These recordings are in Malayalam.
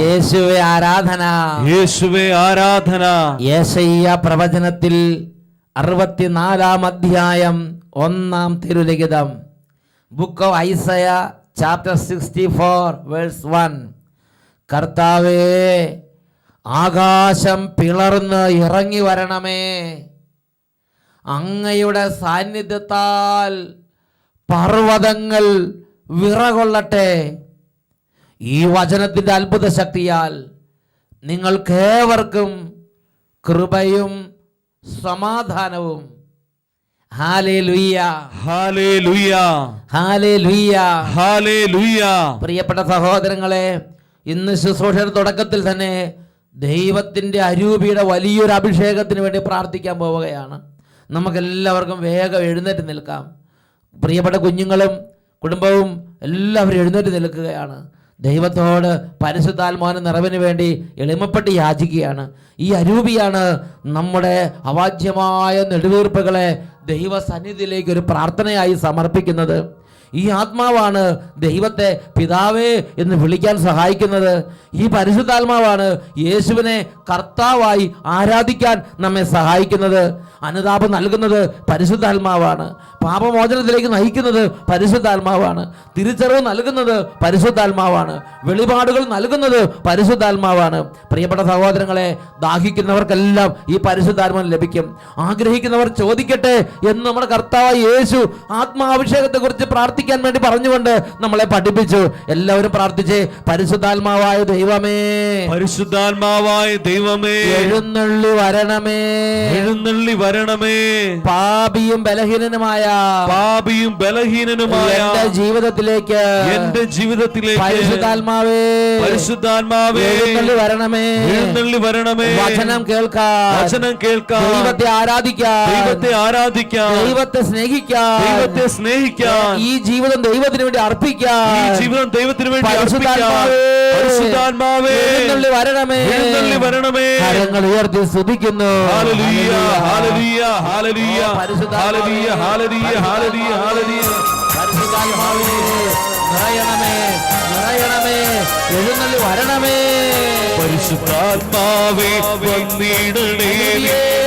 യേശുവെ ആരാധന. യേശുവേ ആരാധന. യേശയ്യ പ്രവചനത്തിൽ അറുപത്തിനാലാം അധ്യായം ഒന്നാം തിരുലിഖിതം. Book of Isaiah chapter sixty four verse one കർത്താവേ ആകാശം പിളർന്ന് ഇറങ്ങി വരണമേ. അങ്ങയുടെ സാന്നിധ്യത്താൽ പർവതങ്ങൾ വിറകൊള്ളട്ടെ. ഈ വചനത്തിന്റെ അത്ഭുത ശക്തിയാൽ നിങ്ങൾക്കേവർക്കും കൃപയും സമാധാനവും. പ്രിയപ്പെട്ട സഹോദരങ്ങളെ ഇന്ന് ശുശ്രൂഷയുടെ തുടക്കത്തിൽ തന്നെ ദൈവത്തിന്റെ അരൂപിയുടെ വലിയൊരു അഭിഷേകത്തിന് വേണ്ടി പ്രാർത്ഥിക്കാൻ പോവുകയാണ്. നമുക്കെല്ലാവർക്കും വേഗം എഴുന്നേറ്റ് നിൽക്കാം. പ്രിയപ്പെട്ട കുഞ്ഞുങ്ങളും കുടുംബവും എല്ലാവരും എഴുന്നേറ്റ് നിൽക്കുകയാണ്. ദൈവത്തോട് പരിശുദ്ധാത്മാവിന് നിറവിന് വേണ്ടി എളിമപ്പെട്ട് യാചിക്കുകയാണ്. ഈ അരൂപിയാണ് നമ്മുടെ അവാച്യമായ നെടുവീർപ്പുകളെ ദൈവസന്നിധിയിലേക്ക് ഒരു പ്രാർത്ഥനയായി സമർപ്പിക്കുന്നത്. ഈ ആത്മാവാണ് ദൈവത്തെ പിതാവേ എന്ന് വിളിക്കാൻ സഹായിക്കുന്നത്. ഈ പരിശുദ്ധാത്മാവാണ് യേശുവിനെ കർത്താവായി ആരാധിക്കാൻ നമ്മെ സഹായിക്കുന്നത്. അനുതാപം നൽകുന്നത് പരിശുദ്ധാത്മാവാണ്. പാപമോചനത്തിലേക്ക് നയിക്കുന്നത് പരിശുദ്ധാത്മാവാണ്. തിരിച്ചറിവ് നൽകുന്നത് പരിശുദ്ധാത്മാവാണ്. വെളിപാടുകൾ നൽകുന്നത് പരിശുദ്ധാത്മാവാണ്. പ്രിയപ്പെട്ട സഹോദരങ്ങളെ ദാഹിക്കുന്നവർക്കെല്ലാം ഈ പരിശുദ്ധാത്മ ലഭിക്കും. ആഗ്രഹിക്കുന്നവർ ചോദിക്കട്ടെ എന്ന് നമ്മുടെ കർത്താവ് യേശു ആത്മാഭിഷേകത്തെക്കുറിച്ച് പ്രാർത്ഥിക്കാൻ വേണ്ടി പറഞ്ഞുകൊണ്ട് നമ്മളെ പഠിപ്പിച്ചു. എല്ലാവരും പ്രാർത്ഥിച്ചേ പരിശുദ്ധാത്മാവായ ദൈവമേ. പരിശുദ്ധാത്മാവായ ദൈവമേ. എഴുന്നള്ളി വരണമേ. എഴുന്നള്ളി വരണമേ. പാപിയും ബലഹീനനുമായ പാപിയും ബലഹീനനുമായ എന്റെ ജീവിതത്തിലേക്ക്. എന്റെ ജീവിതത്തിലേക്ക്. പരിശുദ്ധാത്മാവേ. പരിശുദ്ധാത്മാവേ. എഴുന്നള്ളി വരണമേ. എഴുന്നള്ളി വരണമേ. വചനം കേൾക്കാം. വചനം കേൾക്കാം. ദൈവത്തെ ആരാധിക്കാം. ദൈവത്തെ ആരാധിക്കാം. ദൈവത്തെ സ്നേഹിക്കാം. ദൈവത്തെ സ്നേഹിക്കാം. ഈ ജീവിതം ദൈവത്തിന് വേണ്ടി അർപ്പിക്കാം. ജീവിതം ദൈവത്തിന് വേണ്ടി പരിശുദ്ധാത്മാവേ, വരണമേ. വരണമേ. കരങ്ങൾ ഉയർത്തി സ്തുതിക്കുന്നു. ഹാലലുയ ഹാലലുയ ഹാലലുയ പരിശുദ്ധാത്മാവേ. ഹാലലുയ ഹാലലുയ ഹാലലുയ ഹാലലുയ. പരിശുദ്ധാത്മാവേ, നിറയണമേ നിറയണമേ. എഴുന്നള്ളി വരണമേ. പരിശുദ്ധാത്മാവേ വന്നിടണേ.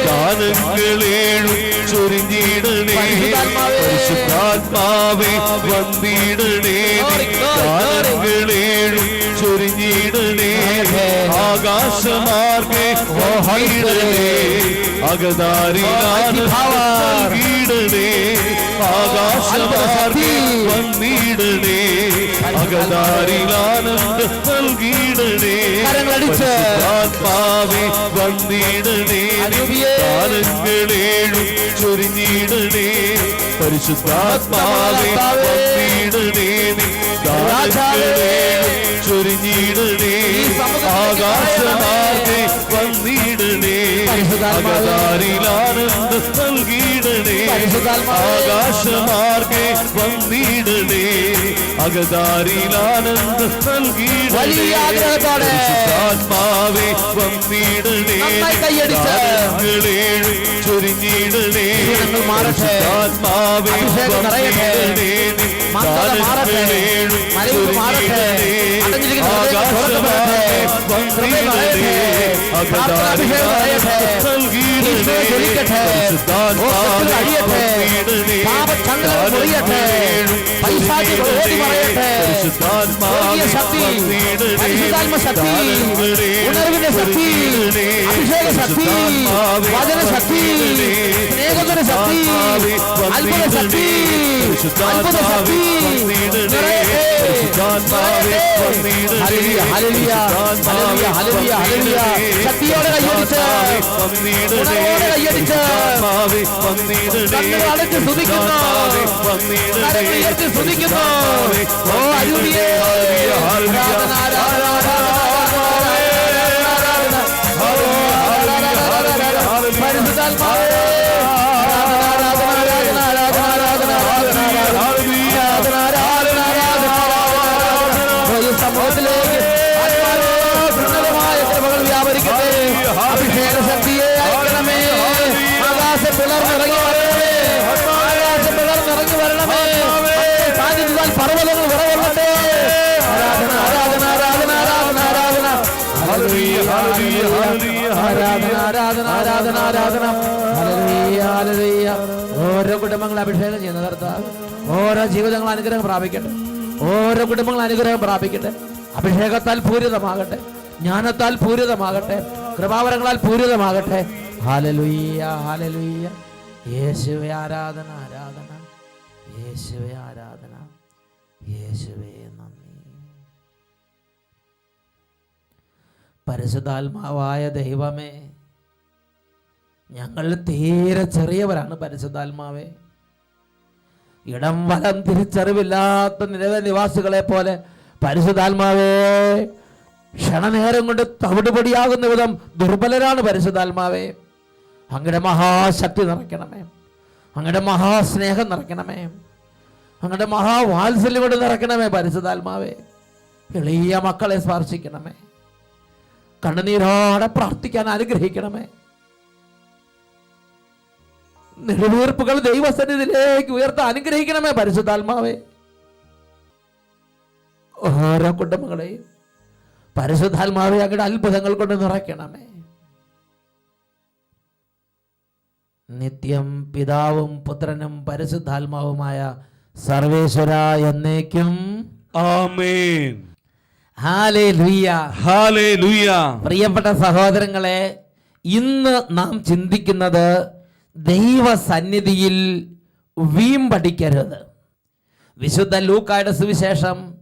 ഗാനങ്ങളേഴും ചൊരിഞ്ഞിടണേ. പരിശുദ്ധാത്മാവേ. വന്നിടണേ. ഗാനങ്ങളേഴും glory, ആകാശ മാർഗേ ഓഹൈടലേ അഗദാരി ഈടലേ ആകാശ മാർഗേ വന്നീടലേ അഗദാരി ആനന്ദ നൽകിയിടലേ ആത്മാവേ വന്നിടലേ കാലങ്ങളേഴും ചൊരിഞ്ഞിടലേ പരിശുദ്ധാത്മാവേ വന്നിടലേ രാജാവേ ചൊരിഞ്ഞിടണേ ആകാശമാർത്തി വന്നിടണേ. അകതാരിലാനന്ദ നൽകിയിടണേ. ആകാശമാർഗെ വന്നിടണേ. അകതാരിലാനന്ദ നൽകിയിടണേ. ആത്മാവേ വന്നിടണേ. ചൊരിഞ്ഞിടണേ ആത്മാവെ വന്നിടണേ. है। അഴിയട്ടെ പാപച്ചങ്ങൾ മുറിയട്ടെ പൈസാചികൾ ഓടി പറയട്ടെ. ശക്തി പരിശുദ്ധാത്മ ശക്തി ഉണർവിന്റെ ശക്തി അഭിഷേക ശക്തി വചന ശക്തി സ്നേഹത്തിന് ശക്തി അത്ഭുത ശക്തി അത്ഭുത ശക്തി. ശക്തിയോടെ കൈയോടിച്ച് ശക്തിയോടെ കയ്യടിച്ച്. അടച്ച് സ്തുതിക്കുന്നു ഉയർത്തി സ്തുതിക്കുന്നു ഓ അരുവിയേ ആരാധന ആരാധന പരിശുദ്ധാത്മാവ് ഓരോ കുടുംബങ്ങൾ അഭിഷേകം ചെയ്യുന്ന കർത്താവ്. ഓരോ ജീവിതങ്ങൾ അനുഗ്രഹം പ്രാപിക്കട്ടെ. ഓരോ കുടുംബങ്ങൾ അനുഗ്രഹം പ്രാപിക്കട്ടെ. അഭിഷേകത്താൽ പൂരിതമാകട്ടെ. ജ്ഞാനത്താൽ പൂരിതമാകട്ടെ. കൃപാവരങ്ങളാൽ പൂരിതമാകട്ടെ. ഹാലലുയ്യ ഹാലലുയ്യ യേശുവെ ആരാധന ആരാധന. യേശുവെ ആരാധന. യേശുവേ നന്ദി. പരിശുദ്ധാത്മാവായ ദൈവമേ ഞങ്ങൾ തീരെ ചെറിയവരാണ് പരിശുദ്ധാത്മാവേ. ഇടം വലം തിരിച്ചറിവില്ലാത്ത നിരവധി നിവാസികളെ പോലെ പരിശുദ്ധാത്മാവേ ക്ഷണനേരം കൊണ്ട് തവിടുപടിയാകുന്ന വിധം ദുർബലരാണ് പരിശുദ്ധാത്മാവേ. അങ്ങയുടെ മഹാശക്തി നിറയ്ക്കണമേ. അങ്ങയുടെ മഹാസ്നേഹം നിറയ്ക്കണമേ. അങ്ങയുടെ മഹാവാത്സല്യം കൊണ്ട് നിറയ്ക്കണമേ പരിശുദ്ധാത്മാവേ. എളിയ മക്കളെ സ്പർശിക്കണമേ. കണ്ണുനീരോടെ പ്രാർത്ഥിക്കാൻ അനുഗ്രഹിക്കണമേ. നെടുവീർപ്പുകൾ ദൈവസന്നിധിയിലേക്ക് ഉയർത്ത അനുഗ്രഹിക്കണമേ പരിശുദ്ധാത്മാവേ. ഓരോ കുടുംബങ്ങളെയും പരിശുദ്ധാത്മാവെ അങ്ങയുടെ അത്ഭുതങ്ങൾ കൊണ്ട് നിറയ്ക്കണമേ. നിത്യം പിതാവും പുത്രനും പരിശുദ്ധാത്മാവുമായ സർവേശ്വര എന്നേക്കും. ആമേൻ. പ്രിയപ്പെട്ട സഹോദരങ്ങളെ ഇന്ന് നാം ചിന്തിക്കുന്നത് ദൈവസന്നിധിയിൽ വീമ്പടിക്കരുത് വിശുദ്ധ ലൂക്കായുടെ സുവിശേഷം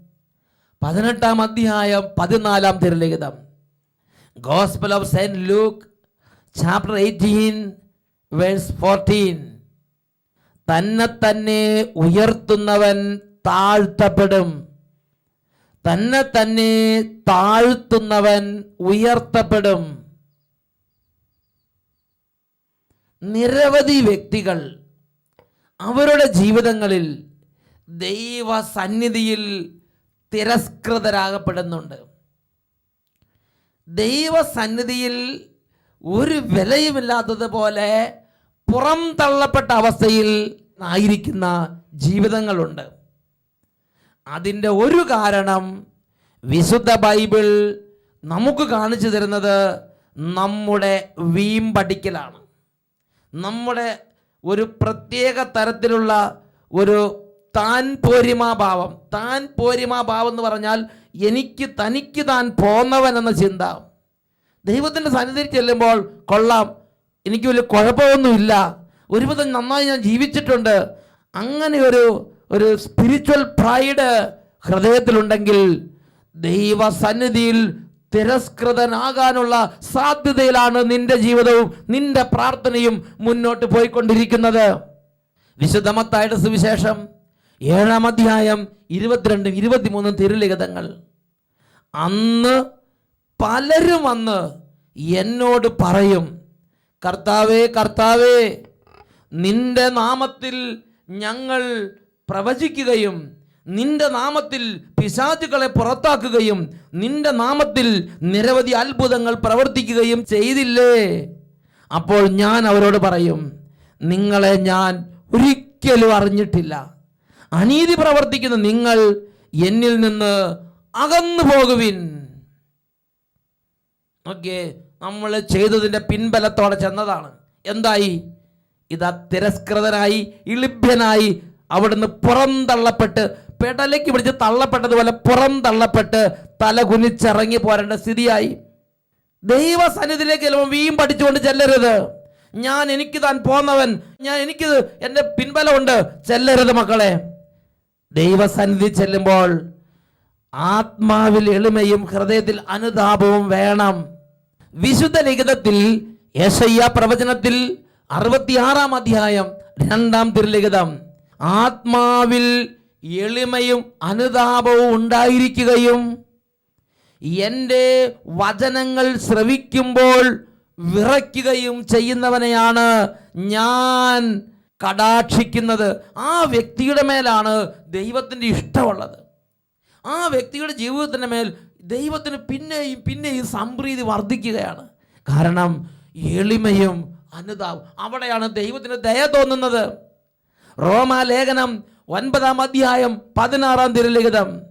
പതിനെട്ടാം അധ്യായം പതിനാലാം തിരുലിഖിതം. Gospel of saint Luke chapter eighteen verse fourteen തന്നെ തന്നെ ഉയർത്തുന്നവൻ താഴ്ത്തപ്പെടും. തന്നെ തന്നെ താഴ്ത്തുന്നവൻ ഉയർത്തപ്പെടും. നിരവധി വ്യക്തികൾ അവരുടെ ജീവിതങ്ങളിൽ ദൈവ സന്നിധിയിൽ തിരസ്കൃതരാകപ്പെടുന്നുണ്ട്. ദൈവസന്നിധിയിൽ ഒരു വിലയുമില്ലാത്തതുപോലെ പുറം തള്ളപ്പെട്ട അവസ്ഥയിൽ ആയിരിക്കുന്ന ജീവിതങ്ങളുണ്ട്. അതിന്റെ ഒരു കാരണം വിശുദ്ധ ബൈബിൾ നമുക്ക് കാണിച്ചു തരുന്നത് നമ്മുടെ വീമ്പടിക്കലാണ്. നമ്മുടെ ഒരു പ്രത്യേക തരത്തിലുള്ള ഒരു താൻ പോരിമാഭാവം താൻ പോരിമാഭാവം എന്ന് പറഞ്ഞാൽ എനിക്ക് തനിക്ക് താൻ പോന്നവൻ എന്ന ചിന്ത. ദൈവത്തിന്റെ സന്നിധിയിൽ ചെല്ലുമ്പോൾ കൊള്ളാം. എനിക്ക് വലിയ കുഴപ്പമൊന്നുമില്ല. ഒരുവിധം നന്നായി ഞാൻ ജീവിച്ചിട്ടുണ്ട്. അങ്ങനെ ഒരു ഒരു സ്പിരിച്വൽ പ്രൈഡ് ഹൃദയത്തിലുണ്ടെങ്കിൽ ദൈവസന്നിധിയിൽ തിരസ്കൃതനാകാനുള്ള സാധ്യതയിലാണ് നിന്റെ ജീവിതവും നിന്റെ പ്രാർത്ഥനയും മുന്നോട്ട് പോയിക്കൊണ്ടിരിക്കുന്നത്. വിശുദ്ധമത്തായുടെ സുവിശേഷം ഏഴാം അധ്യായം ഇരുപത്തിരണ്ടും ഇരുപത്തിമൂന്നും തിരുലിഖിതങ്ങൾ. അന്ന് പലരും വന്ന് എന്നോട് പറയും കർത്താവേ കർത്താവേ നിന്റെ നാമത്തിൽ ഞങ്ങൾ പ്രവചിക്കുകയും നിന്റെ നാമത്തിൽ പിശാചുകളെ പുറത്താക്കുകയും നിന്റെ നാമത്തിൽ നിരവധി അത്ഭുതങ്ങൾ പ്രവർത്തിക്കുകയും ചെയ്തില്ലേ? അപ്പോൾ ഞാൻ അവരോട് പറയും നിങ്ങളെ ഞാൻ ഒരിക്കലും അറിഞ്ഞിട്ടില്ല. അനീതി പ്രവർത്തിക്കുന്ന നിങ്ങൾ എന്നിൽ നിന്ന് അകന്നു പോകുവിൻ. ഓക്കേ നമ്മൾ ചെയ്തതിന്റെ പിൻബലത്തോടെ ചെന്നതാണ്. എന്തായി? ഇതാ തിരസ്കൃതനായി ഇളിഭ്യനായി അവിടുന്ന് പുറന്തള്ളപ്പെട്ട് പെടലേക്ക് പിടിച്ച് തള്ളപ്പെട്ടതുപോലെ പുറം തള്ളപ്പെട്ട് തല കുനിച്ചിറങ്ങി പോരേണ്ട സ്ഥിതിയായി. ദൈവസന്നിധിയിലേക്ക് ചെല്ലുമ്പോൾ വീം പഠിച്ചുകൊണ്ട് ചെല്ലരുത്. ഞാൻ എനിക്ക് താൻ പോന്നവൻ. ഞാൻ എനിക്ക് എന്റെ പിൻബലമുണ്ട്. ചെല്ലരുത് മക്കളെ. ദൈവസന്നിധി ചെല്ലുമ്പോൾ ആത്മാവിൽ എളിമയും ഹൃദയത്തിൽ അനുതാപവും വേണം. വിശുദ്ധ ലിഖിതത്തിൽ യശയ്യ പ്രവചനത്തിൽ അറുപത്തിയാറാം അധ്യായം രണ്ടാം തിരുലിഖിതം. ആത്മാവിൽ എളിമയും അനുതാപവും ഉണ്ടായിരിക്കുകയും എന്റെ വചനങ്ങൾ ശ്രവിക്കുമ്പോൾ വിറയ്ക്കുകയും ചെയ്യുന്നവനെയാണ് ഞാൻ കടാക്ഷിക്കുന്നത്. ആ വ്യക്തിയുടെ മേലാണ് ദൈവത്തിന്റെ ഇഷ്ടമുള്ളത്. ആ വ്യക്തിയുടെ ജീവിതത്തിന്റെ മേൽ ദൈവത്തിന് പിന്നെയും പിന്നെയും സംപ്രീതി വർദ്ധിക്കുകയാണ്. കാരണം എളിമയും അനുതാവും അവിടെയാണ് ദൈവത്തിന് ദയ തോന്നുന്നത്. റോമാലേഖനം ഒൻപതാം അധ്യായം പതിനാറാം തിരുലിഖിതം.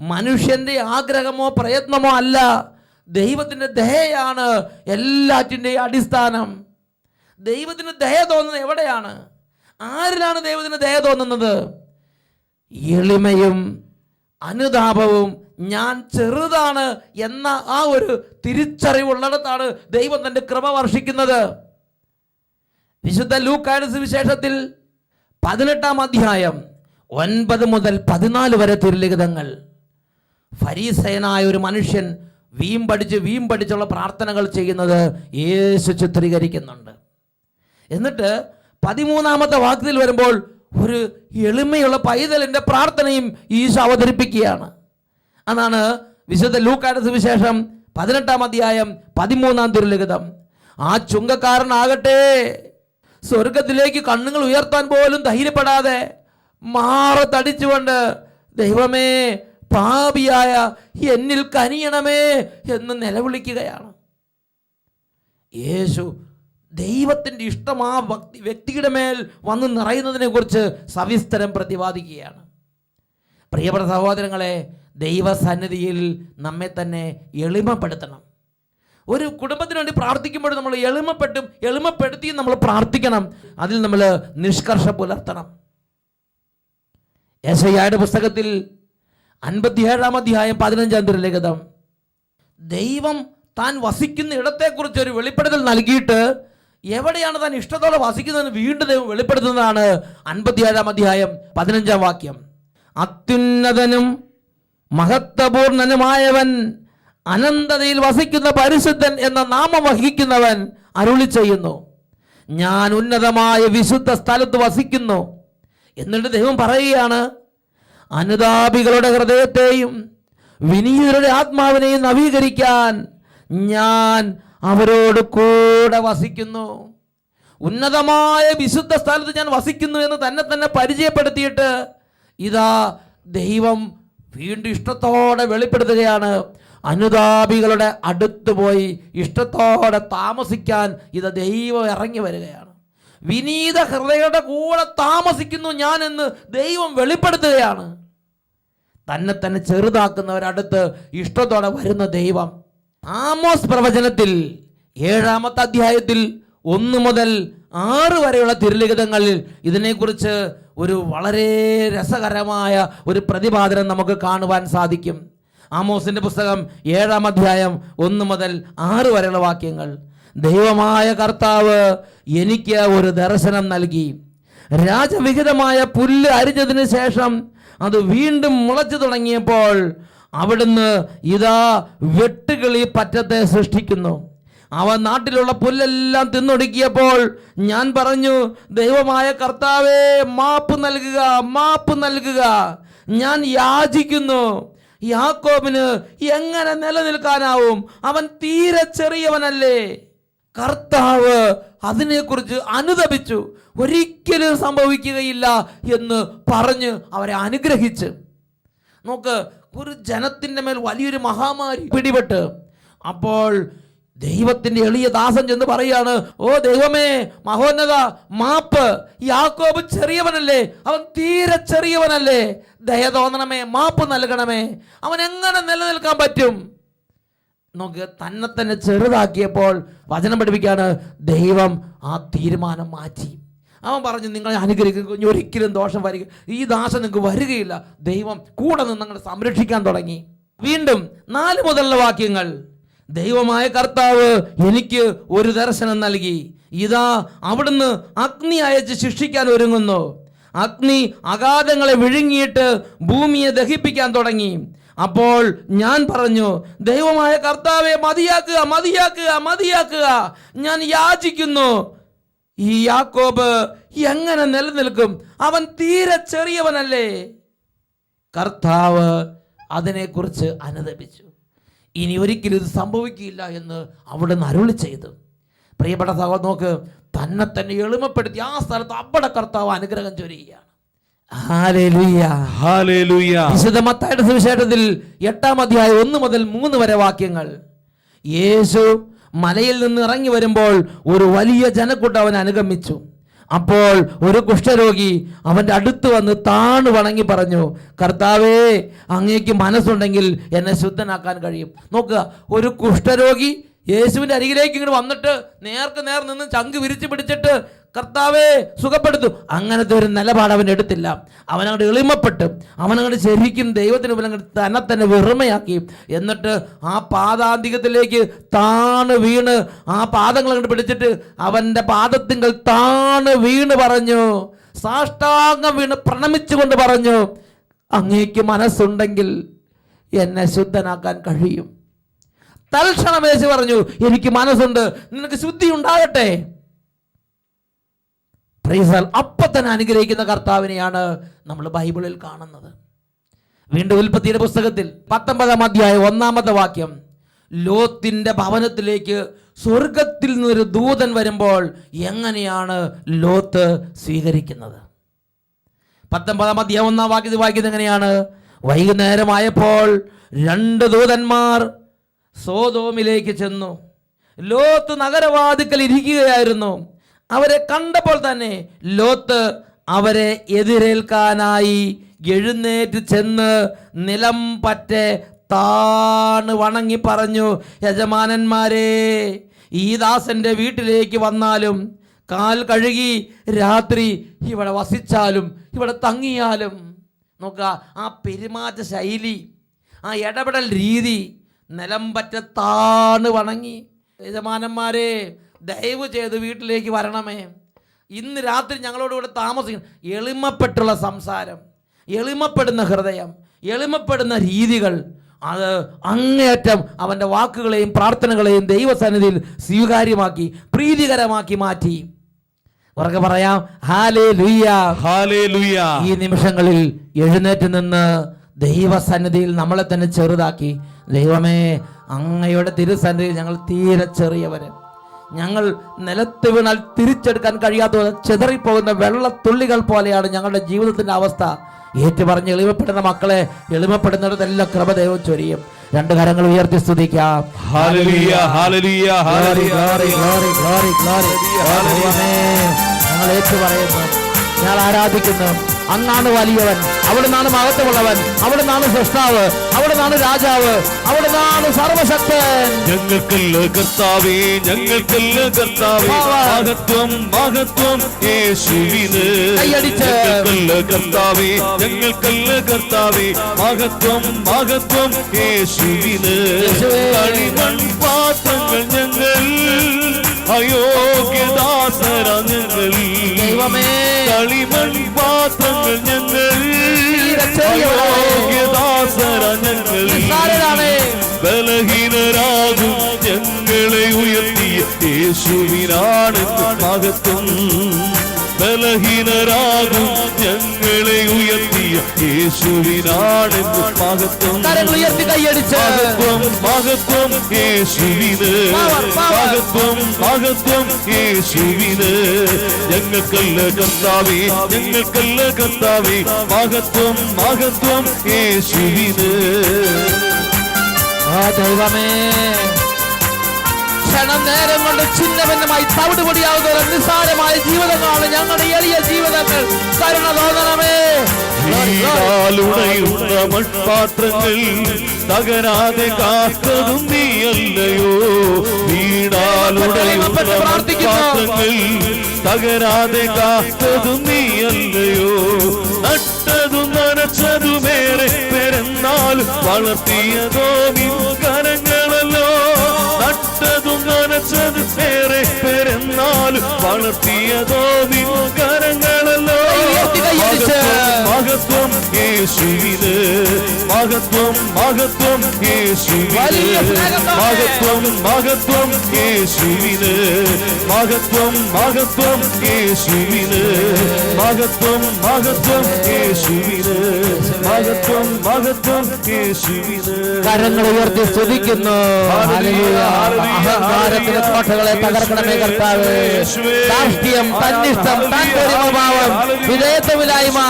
മനുഷ്യന്റെ ആഗ്രഹമോ പ്രയത്നമോ അല്ല ദൈവത്തിന്റെ ദയയാണ് എല്ലാറ്റിന്റെയും അടിസ്ഥാനം. ദൈവത്തിന് ദയ തോന്നുന്നത് എവിടെയാണ്? ആരിലാണ് ദൈവത്തിന് ദയ തോന്നുന്നത്? എളിമയും അനുതാപവും ഞാൻ ചെറുതാണ് എന്ന ആ ഒരു തിരിച്ചറിവുള്ളിടത്താണ് ദൈവം തന്റെ കൃപ വർഷിക്കുന്നത്. വിശുദ്ധ ലൂക്കായുടെ സുവിശേഷത്തിൽ പതിനെട്ടാം അധ്യായം ഒൻപത് മുതൽ പതിനാല് വരെ തിരുലിഖിതങ്ങൾ. ഫരീസയനായ ഒരു മനുഷ്യൻ വീമ്പടിച്ച് വീമ്പടിച്ചുള്ള പ്രാർത്ഥനകൾ ചെയ്യുന്നത് യേശു ചിത്രീകരിക്കുന്നുണ്ട്. എന്നിട്ട് പതിമൂന്നാമത്തെ വാക്യത്തിൽ വരുമ്പോൾ ഒരു എളിമയുള്ള പൈതലിന്റെ പ്രാർത്ഥനയും ഈശോ അവതരിപ്പിക്കുകയാണ്. അതാണ് വിശുദ്ധ ലൂക്കായുടെ സുവിശേഷം പതിനെട്ടാം അധ്യായം പതിമൂന്നാം തിരുലിഖിതം. ആ ചുങ്കക്കാരനാകട്ടെ സ്വർഗത്തിലേക്ക് കണ്ണുകൾ ഉയർത്താൻ പോലും ധൈര്യപ്പെടാതെ മാറ തടിച്ചുകൊണ്ട് ദൈവമേ പാപിയായ എന്നിൽ കനിയണമേ എന്ന് നിലവിളിക്കുകയാണ്. യേശു ദൈവത്തിന്റെ ഇഷ്ടം ആ ഭക്തി വ്യക്തിയുടെ മേൽ വന്ന് നിറയുന്നതിനെ കുറിച്ച് സവിസ്തരം പ്രതിപാദിക്കുകയാണ്. പ്രിയപ്പെട്ട സഹോദരങ്ങളെ ദൈവസന്നിധിയിൽ നമ്മെ തന്നെ എളിമപ്പെടുത്തണം. ഒരു കുടുംബത്തിന് വേണ്ടി പ്രാർത്ഥിക്കുമ്പോൾ നമ്മൾ എളിമപ്പെട്ടും എളിമപ്പെടുത്തിയും നമ്മൾ പ്രാർത്ഥിക്കണം. അതിൽ നമ്മൾ നിഷ്കർഷ പുലർത്തണം. യേശയ്യായുടെ പുസ്തകത്തിൽ അൻപത്തിയേഴാം അധ്യായം പതിനഞ്ചാം തിരുലേഖതം ദൈവം താൻ വസിക്കുന്ന ഇടത്തെക്കുറിച്ച് ഒരു വെളിപ്പെടുത്തൽ നൽകിയിട്ട് എവിടെയാണ് താൻ ഇഷ്ടത്തോടെ വസിക്കുന്നതെന്ന് വീണ്ടും ദൈവം വെളിപ്പെടുത്തുന്നതാണ് അൻപത്തിയേഴാം അധ്യായം പതിനഞ്ചാം വാക്യം. അത്യുന്നതനും മഹത്വപൂർണനുമായവൻ അനന്തതയിൽ വസിക്കുന്ന പരിശുദ്ധൻ എന്ന നാമം വഹിക്കുന്നവൻ അരുളി ചെയ്യുന്നു. ഞാൻ ഉന്നതമായ വിശുദ്ധ സ്ഥലത്ത് വസിക്കുന്നു. എന്നിട്ട് ദൈവം പറയുകയാണ് അനുതാപികളുടെ ഹൃദയത്തെയും വിനീതരുടെ ആത്മാവിനെയും നവീകരിക്കാൻ ഞാൻ അവരോട് കൂടെ വസിക്കുന്നു. ഉന്നതമായ വിശുദ്ധ സ്ഥലത്ത് ഞാൻ വസിക്കുന്നു എന്ന് തന്നെ തന്നെ പരിചയപ്പെടുത്തിയിട്ട് ഇതാ ദൈവം വീണ്ടും ഇഷ്ടത്തോടെ വെളിപ്പെടുത്തുകയാണ്. അനുതാപികളുടെ അടുത്ത് പോയി ഇഷ്ടത്തോടെ താമസിക്കാൻ ഇത് ദൈവം ഇറങ്ങി വരികയാണ്. വിനീത ഹൃദയയുടെ കൂടെ താമസിക്കുന്നു ഞാൻ എന്ന് ദൈവം വെളിപ്പെടുത്തുകയാണ്. തന്നെ തന്നെ ചെറുതാക്കുന്നവരടുത്ത് ഇഷ്ടത്തോടെ വരുന്ന ദൈവം. ആമോസ് പ്രവചനത്തിൽ ഏഴാമത്തെ അധ്യായത്തിൽ ഒന്ന് മുതൽ ആറ് വരെയുള്ള തിരുലിഖിതങ്ങളിൽ ഇതിനെക്കുറിച്ച് ഒരു വളരെ രസകരമായ ഒരു പ്രതിപാദനം നമുക്ക് കാണുവാൻ സാധിക്കും. ആമോസിന്റെ പുസ്തകം ഏഴാം അധ്യായം ഒന്ന് മുതൽ ആറ് വരെയുള്ള വാക്യങ്ങൾ. ദൈവമായ കർത്താവ് എനിക്ക് ഒരു ദർശനം നൽകി. രാജവിഹിതമായ പുല്ല് അരിഞ്ഞതിന് ശേഷം അത് വീണ്ടും മുളച്ചു തുടങ്ങിയപ്പോൾ അവിടുന്ന് ഇതാ വെട്ടുകിളി പറ്റത്തെ സൃഷ്ടിക്കുന്നു. അവ നാട്ടിലുള്ള പുല്ലെല്ലാം തിന്നൊടുക്കിയപ്പോൾ ഞാൻ പറഞ്ഞു ദൈവമായ കർത്താവേ മാപ്പ് നൽകുക മാപ്പ് നൽകുക. ഞാൻ യാചിക്കുന്നു. യാക്കോബിന് എങ്ങനെ നിലനിൽക്കാനാവും? അവൻ തീരെ ചെറിയവനല്ലേ. കർത്താവ് അതിനെക്കുറിച്ച് അനുദപിച്ചു. ഒരിക്കലും സംഭവിക്കുകയില്ല എന്ന് പറഞ്ഞ് അവരെ അനുഗ്രഹിച്ച്. നോക്ക് ഒരു ജനത്തിന്റെ മേൽ വലിയൊരു മഹാമാരി പിടിപെട്ട്. അപ്പോൾ ദൈവത്തിന്റെ എളിയ ദാസൻ ചെന്ന് പറയാണ് ഓ ദൈവമേ മഹോന്നത മാപ്പ് യാക്കോബ് ചെറിയവനല്ലേ? അവൻ തീരെ ചെറിയവനല്ലേ? ദയ തോന്നണമേ മാപ്പ് നൽകണമേ. അവൻ എങ്ങനെ നിലനിൽക്കാൻ പറ്റും? നോക്ക് തന്നെ തന്നെ ചെറുതാക്കിയപ്പോൾ വചനം പഠിപ്പിക്കുകയാണ് ദൈവം ആ തീരുമാനം മാറ്റി. അവൻ പറഞ്ഞു നിങ്ങളെ അനുഗ്രഹിക്കും ഇനി ഒരിക്കലും ദോഷം വരിക ഈ ദാസം നിങ്ങൾക്ക് വരികയില്ല. ദൈവം കൂടെ നിന്ന് നിങ്ങളെ സംരക്ഷിക്കാൻ തുടങ്ങി. വീണ്ടും നാല് മുതലുള്ള വാക്യങ്ങൾ. ദൈവമായ കർത്താവ് എനിക്ക് ഒരു ദർശനം നൽകി. ഇതാ അവിടുന്ന് അഗ്നി അയച്ച് ശിക്ഷിക്കാൻ ഒരുങ്ങുന്നു. അഗ്നി അഗാധങ്ങളെ വിഴുങ്ങിയിട്ട് ഭൂമിയെ ദഹിപ്പിക്കാൻ തുടങ്ങി. അപ്പോൾ ഞാൻ പറഞ്ഞു ദൈവമായ കർത്താവെ മതിയാക്കുക മതിയാക്കുക മതിയാക്കുക. ഞാൻ യാചിക്കുന്നു. ഈ യാക്കോബ് എങ്ങനെ നിലനിൽക്കും? അവൻ തീരെ ചെറിയവനല്ലേ. കർത്താവ് അതിനെക്കുറിച്ച് അനുദപിച്ചു. ഇനി ഒരിക്കലും ഇത് സംഭവിക്കില്ല എന്ന് അവിടെ നിന്ന് അരുളി ചെയ്തു. പ്രിയപ്പെട്ട സഹോദരൻ നോക്ക് തന്നെ തന്നെ എളിമപ്പെടുത്തി ആ സ്ഥലത്ത് അവിടെ കർത്താവ് അനുഗ്രഹം ചൊരിയുകയാണ്. വിശുദ്ധ മത്തായുടെ സുവിശേഷത്തിൽ എട്ടാം അധ്യായം ഒന്ന് മുതൽ മൂന്ന് വരെ വാക്യങ്ങൾ. യേശു മലയിൽ നിന്ന് ഇറങ്ങി വരുമ്പോൾ ഒരു വലിയ ജനക്കൂട്ടം അവൻ അനുഗമിച്ചു. അപ്പോൾ ഒരു കുഷ്ഠരോഗി അവന്റെ അടുത്ത് വന്ന് താണു വണങ്ങി പറഞ്ഞു കർത്താവേ അങ്ങേക്ക് മനസ്സുണ്ടെങ്കിൽ എന്നെ ശുദ്ധനാക്കാൻ കഴിയും. നോക്കുക ഒരു കുഷ്ഠരോഗി യേശുവിന്റെ അരികിലേക്ക് ഇങ്ങോട്ട് വന്നിട്ട് നേർക്ക് നേർ നിന്ന് ചങ്ക് വിരിച്ചു പിടിച്ചിട്ട് കർത്താവേ സുഖപ്പെടുത്തു. അങ്ങനത്തെ ഒരു നിലപാട് അവൻ എടുത്തില്ല. അവൻ അങ്ങോട്ട് എളിമപ്പെട്ട്. അവനങ്ങോട്ട് ശരിക്കും ദൈവത്തിന് മുമ്പിൽ തന്നെ തന്നെ വെറുമയാക്കി. എന്നിട്ട് ആ പാദാന്തികത്തിലേക്ക് താണ് വീണ് ആ പാദങ്ങൾ അങ്ങോട്ട് പിടിച്ചിട്ട് അവന്റെ പാദത്തിങ്കൽ താണ് വീണ് പറഞ്ഞു. സാഷ്ടാംഗം വീണ് പ്രണമിച്ചുകൊണ്ട് പറഞ്ഞു അങ്ങേക്ക് മനസ്സുണ്ടെങ്കിൽ എന്നെ ശുദ്ധനാക്കാൻ കഴിയും. തൽക്ഷണം യേശു പറഞ്ഞു എനിക്ക് മനസ്സുണ്ട്. നിനക്ക് ശുദ്ധി ഉണ്ടാകട്ടെ. അപ്പൊ തന്നെ അനുഗ്രഹിക്കുന്ന കർത്താവിനെയാണ് നമ്മൾ ബൈബിളിൽ കാണുന്നത്. വീണ്ടും ഉൽപ്പത്തിയുടെ പുസ്തകത്തിൽ പത്തൊമ്പതാം അധ്യായ ഒന്നാമത്തെ വാക്യം ലോത്തിന്റെ ഭവനത്തിലേക്ക് സ്വർഗത്തിൽ നിന്നൊരു ദൂതൻ വരുമ്പോൾ എങ്ങനെയാണ് ലോത്ത് സ്വീകരിക്കുന്നത്? പത്തൊമ്പതാം അധ്യായം ഒന്നാം വാക്യത്തിൽ വായിക്കുന്നത് എങ്ങനെയാണ്? വൈകുന്നേരമായപ്പോൾ രണ്ട് ദൂതന്മാർ സോതോമിലേക്ക് ചെന്നു. ലോത്ത് നഗരവാതിക്കൽ ഇരിക്കുകയായിരുന്നു. അവരെ കണ്ടപ്പോൾ തന്നെ ലോത്ത് അവരെ എതിരേൽക്കാനായി എഴുന്നേറ്റ് ചെന്ന് നിലം പറ്റെ താണ് വണങ്ങി പറഞ്ഞു യജമാനന്മാരെ ഈ ദാസന്റെ വീട്ടിലേക്ക് വന്നാലും കാൽ കഴുകി രാത്രി ഇവിടെ വസിച്ചാലും ഇവിടെ തങ്ങിയാലും. നോക്കുക ആ പെരുമാറ്റ ശൈലി ആ ഇടപെടൽ രീതി നിലം പറ്റ താണ് വണങ്ങി. യജമാനന്മാരെ ദയവ് ചെയ്ത് വീട്ടിലേക്ക് വരണമേ. ഇന്ന് രാത്രി ഞങ്ങളോട് ഇവിടെ താമസിക്കണം എളിമപ്പെട്ടുള്ള സംസാരം എളിമപ്പെടുന്ന ഹൃദയം എളിമപ്പെടുന്ന രീതികൾ അത് അങ്ങേയറ്റം അവന്റെ വാക്കുകളെയും പ്രാർത്ഥനകളെയും ദൈവസന്നിധിയിൽ സ്വീകാര്യമാക്കി പ്രീതികരമാക്കി മാറ്റി. ഉറക്കെ പറയാം ഹാലേ ലുയ്യ ഹാലേലുയ ഈ നിമിഷങ്ങളിൽ എഴുന്നേറ്റ് നിന്ന് ദൈവസന്നിധിയിൽ നമ്മളെ തന്നെ ചെറുതാക്കി ദൈവമേ അങ്ങയുടെ തിരുസന്നിധിയിൽ ഞങ്ങൾ തീരെ ചെറിയവര്. ഞങ്ങൾ നിലത്ത് വീണാൽ തിരിച്ചെടുക്കാൻ കഴിയാത്ത ചെതറിപ്പോകുന്ന വെള്ളത്തുള്ളികൾ പോലെയാണ് ഞങ്ങളുടെ ജീവിതത്തിന്റെ അവസ്ഥ. ഏറ്റുപറഞ്ഞ് എളിമപ്പെടുന്ന മക്കളെ എളിമപ്പെടുന്നിടത്തെല്ലാം ക്രമദൈവം ദൈവം ചൊരിയും. രണ്ട് കരങ്ങൾ ഉയർത്തി സ്തുതിക്കാം. ഹാലലുയ ഹാലലുയ Glory, glory, glory, glory, glory. ദൈവമേ, ഞങ്ങൾ ഏറ്റു പറയുന്നു ഞങ്ങൾ ആരാധിക്കുന്നു. അങ്ങാണ് വലിയവൻ അവിടുന്നാണ് മഹത്വമുള്ളവൻ അവിടുന്നാണ് സൃഷ്ടാവ് അവിടുന്നാണ് രാജാവ് അവിടുന്നാണ് സർവശക്തൻ. ഞങ്ങൾക്കല്ല കർത്താവേ ഞങ്ങൾക്കല്ല കർത്താവേ മഹത്വം. മഹത്വം യേശുവിന്. ഞങ്ങൾക്കല്ല കർത്താവേ ഞങ്ങൾക്കല്ല കർത്താവേ മഹത്വം മഹത്വം യേശുവിന്. യേശുവേ. കളിമൺ പാത്രങ്ങൾ ഞങ്ങൾ അയോഗ്യദാസര ഞങ്ങൾ. ദൈവമേ. കളിമൺ പാത്രങ്ങൾ ഞങ്ങൾ ഞങ്ങൾ. ബലഹീനരാകും ഞങ്ങളെ ഉയർത്തിയ യേശുവിനാണ് മഹത്വം ബലഹീനരാകും ഞങ്ങളെ ഉയർത്തിയ യേശുവിനാണ് മഹത്വം കരങ്ങൾ ഉയർത്തി കൈയടിച്ച് മഹത്വം മഹത്വം യേശുവിന് Power, power. മഹത്വം മഹത്വം യേശുവിന് ഞങ്ങൾക്കല്ല കർത്താവേ ഞങ്ങൾക്കല്ല കർത്താവേ മഹത്വം മഹത്വം യേശുവിന് ആ ദൈവമേ ക്ഷണം നേരം കൊണ്ട് ചിഹ്നഭിന്നമായി തവിടുപൊടിയാവുന്ന ഒരു നിസ്സാരമായ ജീവിതങ്ങളാണ് ഞങ്ങളുടെ എളിയ ജീവിതങ്ങൾ. കരുണ തോന്നണമേ. വീണാലുടയുന്ന മൺപാത്രങ്ങൾ തകരാതെ കാത്തതും നീയല്ലയോ? വീണാലുടയുന്ന മൺപാത്രങ്ങൾ തകരാതെ കാത്തതും നീയല്ലയോ? നട്ടതും നനച്ചതുമേറെ പെരുന്നാലും വളർത്തിയതോ നിൻ നനച്ചത് ഏറെ പെരുന്നാലും വളർത്തിയതോ നിൻ കരങ്ങളല്ലോ. കൈയടിച്ച്. മഹത്വം യേശുവിന്. മഹത്വം മഹത്വം യേശുവിന്. മഹത്വം മഹത്വം യേശുവിന്. മഹത്വം മഹത്വം യേശുവിന്. മഹത്വം മഹത്വം യേശുവിന്. മഹത്വം മഹത്വം യേശുവിന്. കരങ്ങൾ ഉയർത്തി സ്തുതിക്കുന്നു. അഹങ്കാരത്തിന്റെ കോട്ടകളെ തകർക്കണമേ കർത്താവ്. രാഷ്ട്രീയം തന്നിഷ്ടം തന്റെ ഭാവം വിധേയത്വമില്ലായ്മ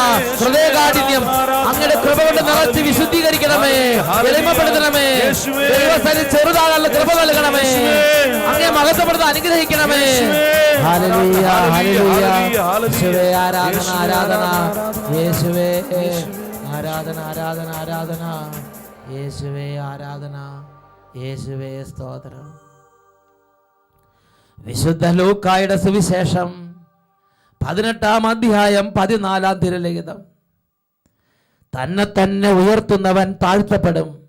ഹൃദയകാഠിന്യം അങ്ങയുടെ കൃപ കൊണ്ട് നിറച്ച് വിശുദ്ധീകരിക്കണമേ എളിമപ്പെടുത്തണമേ ദൈവസ്ഥാനം ചെറുതാകാനുള്ള കൃപ നൽകണമേ അങ്ങനെ മഹത്വപ്പെടുത്ത അനുഗ്രഹിക്കണമേ. Hallelujah, hallelujah. യേശുവേ ആരാധന ആരാധന. യേശുവേ. ആരാധന ആരാധന ആരാധന. യേശുവേ ആരാധന. യേശുവേ സ്തോത്രം. വിശുദ്ധ ലൂക്കായുടെ സുവിശേഷം. പതിനെട്ടാം അധ്യായം പതിനാലാം തിരലിഖിതം തന്നെ തന്നെ ഉയർത്തുന്നവൻ താഴ്ത്തപ്പെടും.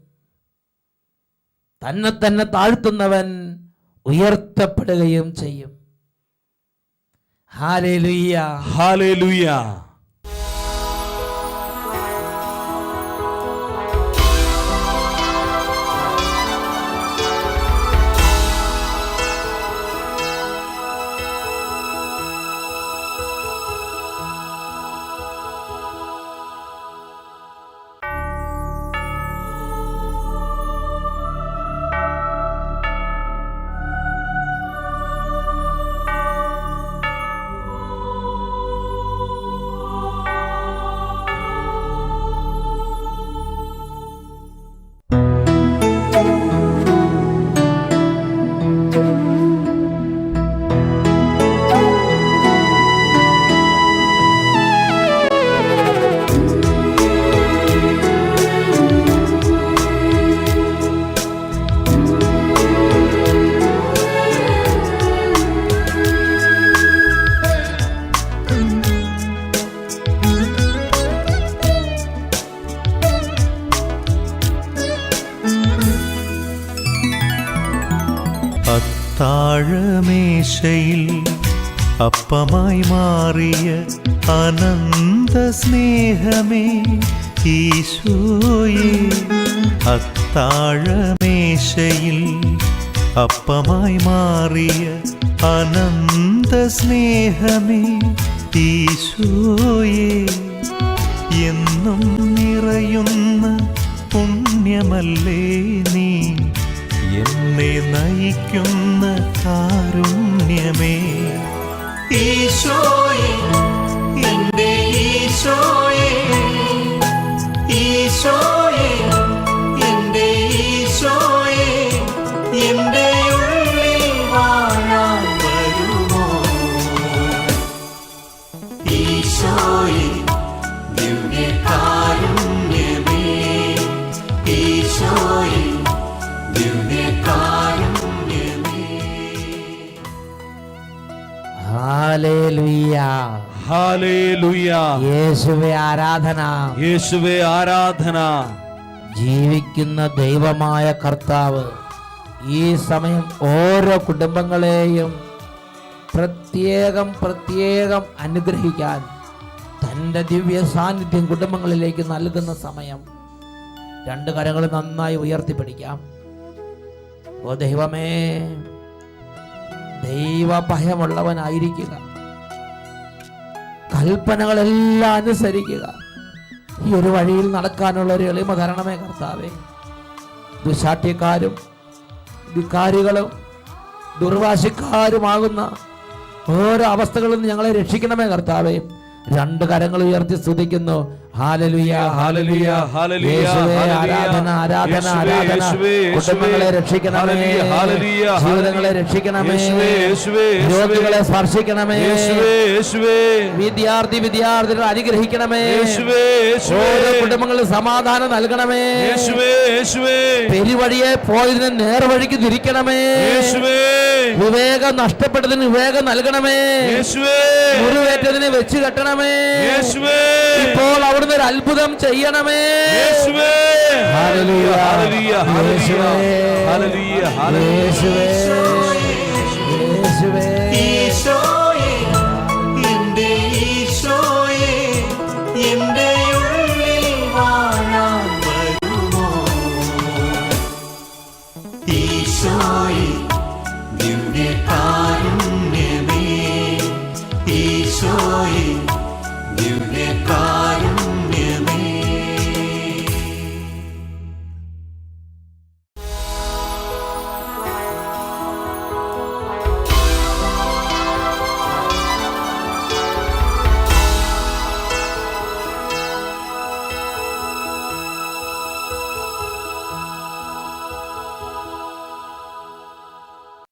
തന്നെ തന്നെ താഴ്ത്തുന്നവൻ ഉയർത്തപ്പെടുകയും ചെയ്യും. ഹാലേലുയ്യ. ഹല്ലേലൂയ അപ്പമായി മാറിയ അനന്ത സ്നേഹമേ ഈശോയെ. അത്താഴമേശയിൽ അപ്പമായി മാറിയ അനന്ത സ്നേഹമേ ഈശോയെ. എന്നും നിറയുന്ന പുണ്യമല്ലേ നീ? എന്നെ നയിക്കുന്ന കാരുണ്യമേ. ഈശോയെ എന്റെ ഈശോയെ ഈശോയെ. യേശുവേ ആരാധന. യേശുവേ ആരാധന. ജീവിക്കുന്ന ദൈവമായ കർത്താവ് ഈ സമയം ഓരോ കുടുംബങ്ങളെയും പ്രത്യേകം പ്രത്യേകം അനുഗ്രഹിക്കാൻ തന്റെ ദിവ്യ സാന്നിധ്യം കുടുംബങ്ങളിലേക്ക് നൽകുന്ന സമയം. രണ്ട് കരങ്ങൾ നന്നായി ഉയർത്തിപ്പിടിക്കാം. ഓ ദൈവമേ ദൈവഭയമുള്ളവനായിരിക്കുക. കൽപ്പനകളെല്ലാം അനുസരിക്കുക. ഈ ഒരു വഴിയിൽ നടക്കാനുള്ള ഒരു എളിമ തരണമേ കർത്താവേ. ദുശാഠ്യക്കാരും ധിക്കാരികളും ദുർവാശിക്കാരുമാകുന്ന ഓരോ അവസ്ഥകളിൽ നിന്ന് ഞങ്ങളെ രക്ഷിക്കണമേ കർത്താവേ. രണ്ട് കരങ്ങൾ ഉയർത്തി സ്തുതിക്കുന്നു. ആരാധന ആരാധന ആരാധന. കുടുംബങ്ങളെ രക്ഷിക്കണമേ. ജീവിതങ്ങളെ രക്ഷിക്കണമേ. രോഗികളെ സ്പർശിക്കണമേ. യേശുവേ യേശുവേ. വിദ്യാർത്ഥി വിദ്യാർത്ഥികളെ അനുഗ്രഹിക്കണമേ. ഓരോ കുടുംബങ്ങളിൽ സമാധാനം നൽകണമേ. പെരുവഴിയെ പോയതിന് നേർവഴിക്ക് തിരിക്കണമേ. വിവേകം നഷ്ടപ്പെട്ടതിന് വിവേകം നൽകണമേ. മുറിവേറ്റതിന് വെച്ച് കെട്ടണമേ. ഇപ്പോൾ അവിടുന്ന് ഒരു അത്ഭുതം ചെയ്യണമേ യേശുവേ ഹല്ലേലൂയ. ഹല്ലേലൂയ ഹല്ലേലൂയ യേശുവേ. ഹല്ലേലൂയ ഹല്ലേലൂയ യേശുവേ യേശുവേ